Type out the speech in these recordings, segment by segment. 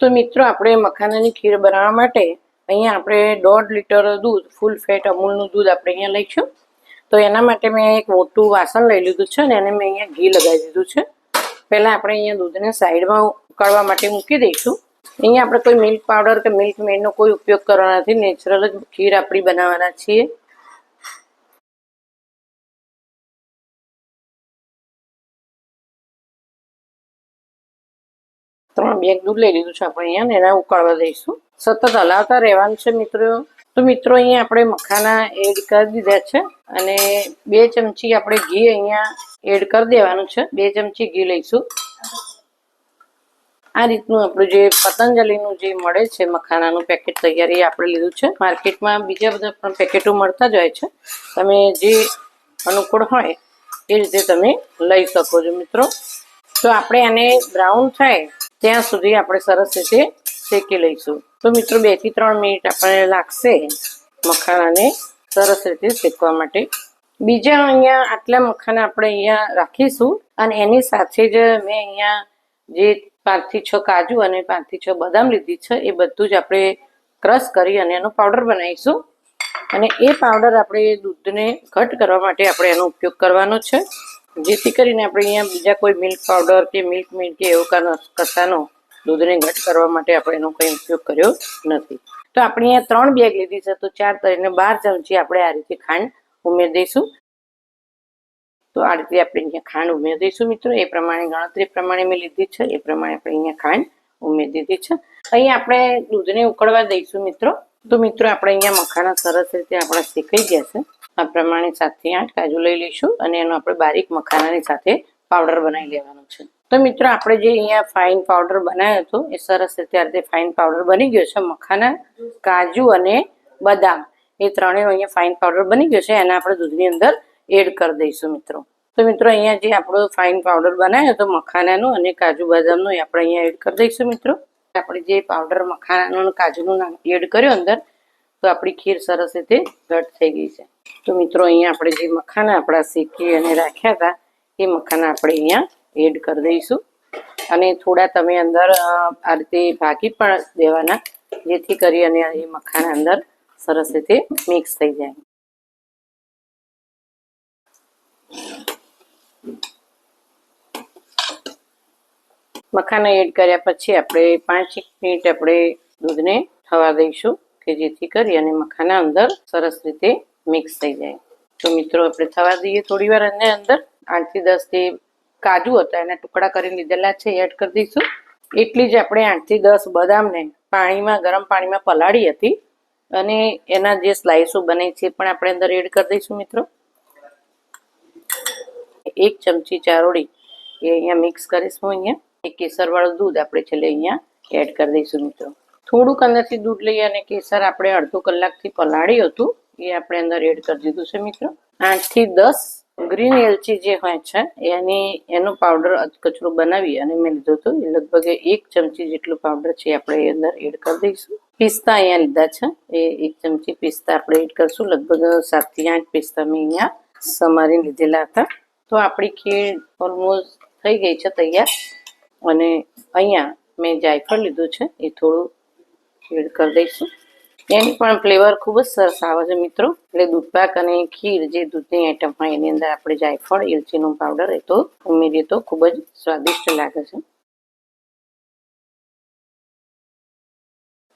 તો મિત્રો, આપણે મખાનાની ખીર બનાવવા માટે અહીંયા આપણે દોઢ લીટર દૂધ, ફૂલ ફેટ અમૂલનું દૂધ આપણે અહીંયા લઈશું. તો એના માટે મેં એક મોટું વાસણ લઈ લીધું છે ને એને મેં અહીંયા ઘી લગાવી દીધું છે. પહેલાં આપણે અહીંયા દૂધને સાઈડમાં ઉકાળવા માટે મૂકી દઈશું. અહીંયા આપણે કોઈ મિલ્ક પાવડર કે મિલ્ક મેડનો કોઈ ઉપયોગ કરવાનો નથી. નેચરલ જ ખીર આપણી બનાવવાના છીએ. ત્રણ બેગ દૂધ લઈ લીધું છે આપણે અહીંયા ને એના ઉકાળવા દઈશું. સતત હલાવતા રહેવાનું છે મિત્રો. તો મિત્રો, અહીંયા આપણે મખાના એડ કરી દીધા છે અને બે ચમચી આપણે ઘી અહીંયા એડ કરી દેવાનું છે. બે ચમચી ઘી લઈશું. આ રીતનું આપણું જે પતંજલિનું જે મળે છે મખાનાનું પેકેટ તૈયાર એ આપણે લીધું છે. માર્કેટમાં બીજા બધા પણ પેકેટો મળતા જ હોય છે. તમે જે અનુકૂળ હોય એ રીતે તમે લઈ શકો છો મિત્રો. તો આપણે આને બ્રાઉન થાય ત્યાં સુધી આપણે સરસ રીતે શેકી લઈશું. તો મિત્રો, બેથી ત્રણ મિનિટ આપણને લાગશે મખાણાને સરસ રીતે શેકવા માટે. બીજા અહીંયા આટલા મખાના આપણે અહીંયા રાખીશું અને એની સાથે જ મેં અહીંયા જે પાંચથી છ કાજુ અને પાંચથી છ બદામ લીધી છે, એ બધું જ આપણે ક્રશ કરી અને એનો પાવડર બનાવીશું. અને એ પાવડર આપણે દૂધને ઘટ કરવા માટે આપણે એનો ઉપયોગ કરવાનો છે. જેથી કરીને આપણે અહીંયા બીજા કોઈ મિલ્ક પાવડર કે મિલ્ક મિલ્ક કે એવો કસાનો દૂધને ઘટ કરવા માટે આપણે એનો કંઈ ઉપયોગ કર્યો નથી. તો આપણે અહીંયા ત્રણ બેગ લીધી છે, તો ચાર તરીને બાર ચમચી આપણે આ રીતે ખાંડ ઉમેરી દઈશું. તો આ રીતે આપણે અહીંયા ખાંડ ઉમેરી દઈશું મિત્રો. એ પ્રમાણે ગણતરી પ્રમાણે મેં લીધી છે. એ પ્રમાણે આપણે અહીંયા ખાંડ ઉમેરી દીધી છે. અહીં આપણે દૂધને ઉકળવા દઈશું મિત્રો. તો મિત્રો, આપણે અહીંયા મખાના સરસ રીતે આપણા શેકાઈ ગયા છે. આ પ્રમાણે સાતથી આઠ કાજુ લઈ લઈશું અને એનો આપણે બારીક મખાનાની સાથે પાવડર બનાવી લેવાનો છે. તો મિત્રો, આપણે જે અહીંયા ફાઇન પાવડર બનાવ્યો હતો, એ સરસ રીતે આ રીતે ફાઇન પાવડર બની ગયો છે. મખાના, કાજુ અને બદામ, એ ત્રણેય અહીંયા ફાઇન પાવડર બની ગયો છે. એને આપણે દૂધની અંદર એડ કરી દઈશું મિત્રો. તો મિત્રો, અહીંયા જે આપણો ફાઇન પાવડર બનાવ્યો હતો, મખાનાનો અને કાજુ બદામનો, એ આપણે અહીંયા એડ કરી દઈશું મિત્રો. આપણે જે પાવડર મખાનાનો અને કાજુનું એડ કર્યો અંદર, તો આપણી ખીર સરસ રીતે ઘટ થઈ ગઈ છે. તો મિત્રો, અહીંયા આપણે જે મખાના આપણા શેકી અને રાખ્યા હતા, એ મખાના આપણે અહીંયા એડ કરી દઈશું. અને થોડા તમે અંદર આ રીતે ભાગી પણ દેવાના, જેથી કરી અને એ મખાના અંદર સરસ રીતે મિક્સ થઈ જાય. મખાના એડ કર્યા પછી આપણે પાંચ એક મિનિટ આપણે દૂધને થવા દઈશું, કે જેથી કરી અને મખાના અંદર સરસ રીતે મિક્સ થઈ જાય. તો મિત્રો, આપણે થવા દઈએ થોડી વાર એને અંદર. આઠથી દસ જે કાજુ હતા, એના ટુકડા કરી લીધેલા છે, એડ કરી દઈશું. એટલી જ આપણે આઠથી દસ બદામને પાણીમાં, ગરમ પાણીમાં પલાળી હતી. અને એના જે સ્લાઇસો બને છે પણ આપણે અંદર એડ કરી દઈશું મિત્રો. એક ચમચી ચારોળી એ અહીંયા મિક્સ કરીશું અહીંયા. એક કેસરવાળું દૂધ આપણે છેલ્લે અહીંયા એડ કરી દઈશું મિત્રો. થોડુંક અંદરથી દૂધ લઈ અને કેસર આપણે અડધો કલાકથી પલાળ્યું હતું. એ આપણે અંદર એડ કરી દીધું છે મિત્રો. આઠથી દસ ગ્રીન એલચી જે હોય છે, એની, એનો પાવડર કચરો બનાવી અને મેં લીધો હતો. એ લગભગ એક ચમચી જેટલું પાવડર છે આપણે એ અંદર એડ કરી દઈશું. પિસ્તા અહીંયા લીધા છે. એ એક ચમચી પિસ્તા આપણે એડ કરશું. લગભગ સાતથી આઠ પિસ્તા મેં અહીંયા સમારી લીધેલા હતા. તો આપણી ખીર ઓલમોસ્ટ થઈ ગઈ છે તૈયાર. અને અહીંયા મેં જાયફળ લીધું છે. એ થોડું એડ કરી દઈશું. એની પણ ફ્લેવર ખૂબ જ સરસ આવે છે મિત્રો. એટલે દૂધપાક અને ખીર જે દૂધની આઈટમ હોય એની અંદર આપણે જાયફળ, એલચીનું પાવડર એ તો ઉમેરીએ તો ખૂબ જ સ્વાદિષ્ટ લાગે છે.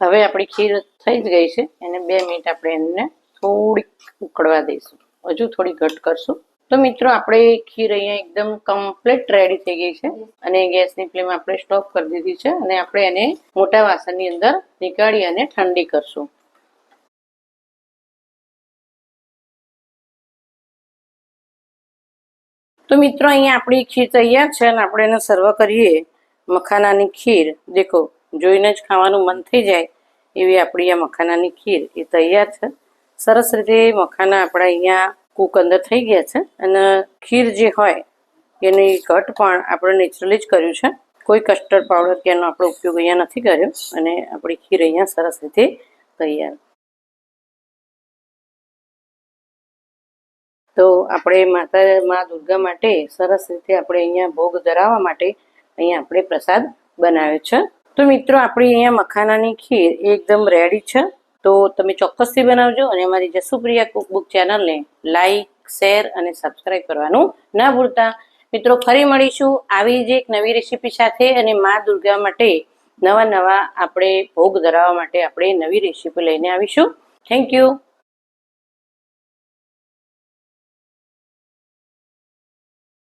હવે આપણી ખીર થઈ જ ગઈ છે. એને બે મિનિટ આપણે એને થોડીક ઉકળવા દઈશું. હજુ થોડી ઘટ કરશું. તો મિત્રો, આપણે ખીર અહીંયા એકદમ કમ્પ્લીટ રેડી થઈ ગઈ છે. અને ગેસની ફ્લેમ આપણે સ્ટોપ કરી દીધી છે. અને આપણે એને મોટા વાસણની અંદર નીકાળી અને ઠંડી કરશું. તો મિત્રો, અહીંયા આપણી ખીર તૈયાર છે અને આપણે એને સર્વ કરીએ. મખાનાની ખીર, દેખો, જોઈને જ ખાવાનું મન થઈ જાય એવી આપણી આ મખાનાની ખીર એ તૈયાર છે. સરસ રીતે મખાના આપણા અહીંયા કૂક અંદર થઈ ગયા છે અને ખીર જે હોય એની ઘટ પણ આપણે નેચરલી જ કર્યું છે. કોઈ કસ્ટર્ડ પાવડર કે એનો આપણો ઉપયોગ અહીંયા નથી કર્યો અને આપણી ખીર અહીંયા સરસ રીતે તૈયાર. તો આપણે માતા મા દુર્ગા માટે સરસ રીતે આપણે અહીંયા ભોગ ધરાવવા માટે અહીંયા આપણે પ્રસાદ બનાવ્યો છે. તો મિત્રો, આપણી અહીંયા મખાનાની ખીર એકદમ રેડી છે. તો તમે ચોક્કસથી બનાવજો અને અમારી જસુપ્રિયા કુકબુક ચેનલને લાઈક, શેર અને સબસ્ક્રાઈબ કરવાનું ના ભૂલતા. મિત્રો, ફરી મળીશું આવી જ એક નવી રેસીપી સાથે અને મા દુર્ગા માટે નવા નવા આપણે ભોગ ધરાવવા માટે આપણે નવી રેસીપી લઈને આવીશું. Thank you.